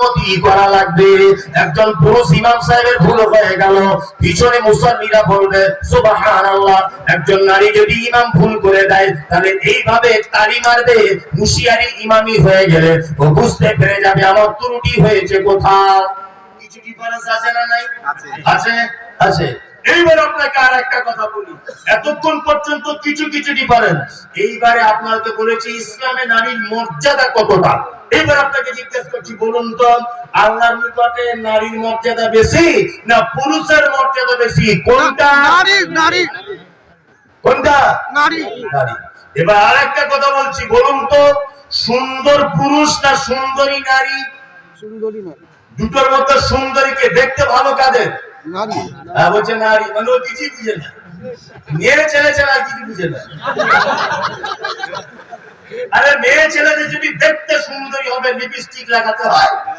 মতি করা লাগবে। একজন পুরুষ ইমাম সাহেবের ভুল হয়ে গেল। পিছনে মুসল্লিরা বলবে সুবহানাল্লাহ একজন নারী যদি ইমাম ভুল করে দেয় তাহলে এইভাবে তালি মারবে হুঁশিয়ারি ইমামি হয়ে গেলে। ও বুঝতে পেরে যাবে আমার ত্রুটি হয়েছে কোথাও কিছু ডিফারেন্স আছে না নাই? আছে। আছে? এইবার আপনাকে আর একটা কথা বলি। এতক্ষণ পর্যন্ত কিছু কিছু ডিফারেন্স এইবারে আপনাকে বলেছি ইসলামে নারীর মর্যাদা কতটা? এইবার আপনাকে জিজ্ঞেস করছি বলুন তো আল্লাহর নিকটে নারীর মর্যাদা বেশি না পুরুষের মর্যাদা বেশি? কোনটা? নারী নারী। কোনটা? নারী। নারী। এবার আর একটা কথা বলছি বলুন তো সুন্দর পুরুষ না সুন্দরী নারী? সুন্দরী নারী। দুটোর মধ্যে সুন্দরীকে দেখতে ভালো কাদের? নারী। হ্যাঁ বলছে নারী। মানে ও কিছুই বুঝে না। মেয়ে ছেলে ছেলে আর কিছু বুঝে না। আরে মেয়ে ছেলেদের যদি দেখতে সুন্দরী হবে লিপস্টিক লাগাতে হয়।